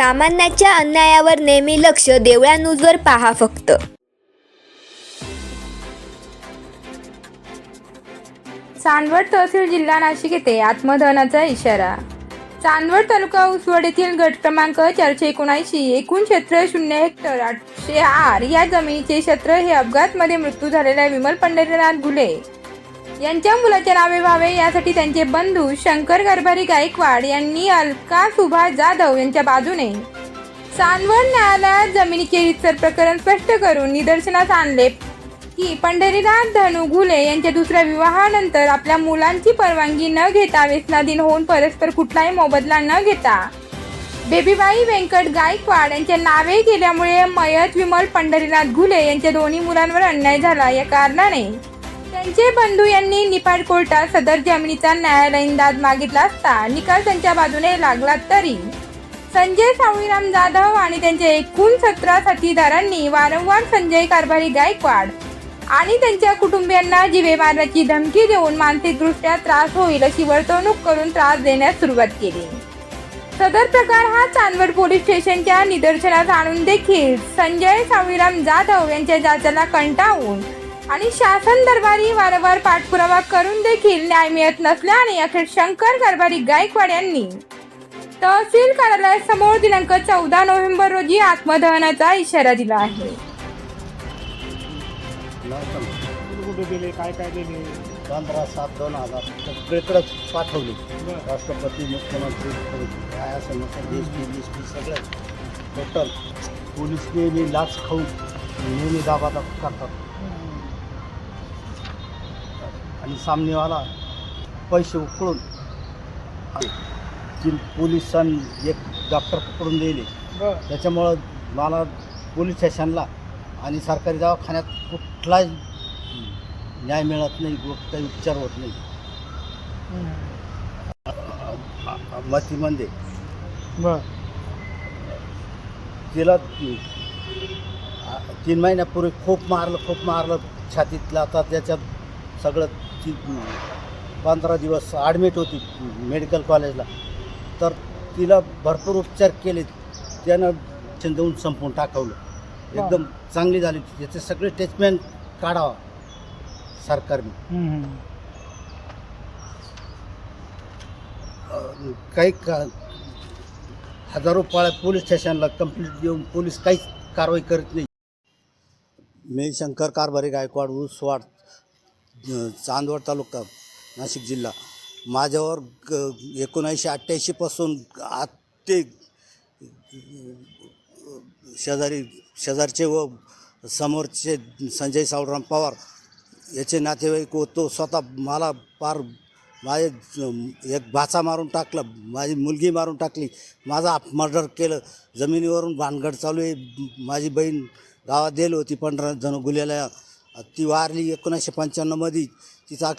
सामान्याच्या अन्यायावर नेहमी लक्ष देवळा न्यूजवर पहा फक्त. चांदवड तहसील जिल्हा नाशिक येथे आत्मदहनाचा इशारा. चांदवड तालुका उसवड येथील गट क्रमांक चारशे एकोणऐंशी एकूण क्षेत्र शून्य हेक्टर आठशे आर या जमिनीचे क्षेत्र हे अपघातमध्ये मृत्यू झालेल्या विमल पंढरीनाथ घुले. यांच्या मुलाच्या नावे व्हावे यासाठी त्यांचे बंधू शंकर गरभारी गायकवाड यांनी अलका सुभाष जाधव यांच्या बाजूने चांदवड न्यायालयात जमिनीचे रितसर प्रकरण स्पष्ट करून निदर्शनास आणले. की पंढरीनाथ धनु घुले यांच्या दुसऱ्या विवाहानंतर आपल्या मुलांची परवानगी न घेता व्यसनाधीन होऊन परस्पर कुठलाही मोबदला न घेता. बेबीबाई व्यंकट गायकवाड यांच्या नावे गेल्यामुळे मयत विमल पंढरीनाथ घुले यांच्या दोन्ही मुलांवर अन्याय झाला या कारणाने. त्यांचे बंधू यांनी निपाड कोर्टात सदर जमिनीचा न्यायालयीन दाद मागितला असता निकाल त्यांच्या बाजूने लागला तरी. संजय सावळीराम जाधव आणि त्यांच्या एकूण सतरा साथीदारांनी वारंवार संजय कारभारी गायकवाड आणि त्यांच्या कुटुंबियांना जीवे मारण्याची धमकी देऊन मानसिकदृष्ट्या त्रास होईल अशी वर्तवणूक करून त्रास देण्यास सुरुवात केली. सदर प्रकार हा चांदवड पोलीस स्टेशनच्या निदर्शनास आणून देखील संजय सावळीराम जाधव यांच्या जाचाला कंटाळून आणि शासन दरबारी वारंवार पाठपुरावा करून देखील न्याय मिळत नसल्याने अखेर शंकर कारभारी गायकवाड यांनी तहसील कार्यालयासमोर दिनांक चौदा नोव्हेंबर रोजी आत्मदहनाचा इशारा दिला आहे. कुठे कुठे दिले काय काय दिले पंधरा सात दोन हजार. पाठवले. राष्ट्रपती मुख्यमंत्री काय असं नसं एस पी एस पी सगळं. टोटल. पोलीस नेहमी लाच खाऊन नेहमी दाबादाब करतात. आणि सामनेवाला पैसे उकळून तीन पोलिसांनी एक डॉक्टर पकडून दिले. त्याच्यामुळं मला पोलीस स्टेशनला आणि सरकारी दवाखान्यात कुठलाच न्याय मिळत नाही काही उपचार होत नाही. मतीमध्ये. तिला तीन महिन्यापूर्वी खूप मारलं खूप मारलं छातीतलं आता त्याच्यात सगळं ती पंधरा दिवस ॲडमिट होती मेडिकल कॉलेजला तर तिला भरपूर उपचार केले त्यानं चिंदवून संपवून टाकवलं. एकदम चांगली झाली त्याचे सगळे ट्रीटमेंट काढावा सरकारने. काही का हजारो पाळ्या पोलीस स्टेशनला कंप्लेंट देऊन पोलीस काहीच कारवाई करत नाही. मी शंकर कारभारी गायकवाड उसवाड चांदवड तालुका नाशिक जिल्हा. माझ्यावर ग एकोणीसशे अठ्ठ्याऐंशीपासून आत ते शेजारी शेजारचे व समोरचे संजय सावराम पवार याचे नातेवाईक व तो स्वतः मला फार माझे एक भाचा मारून टाकला माझी मुलगी मारून टाकली. माझा मर्डर केलं. जमिनीवरून भानगड चालू आहे. माझी बहीण गावात गेली होती पंधरा जण गुल्याला ती वारली एकोणीसशे पंच्याण्णवमध्ये तिचा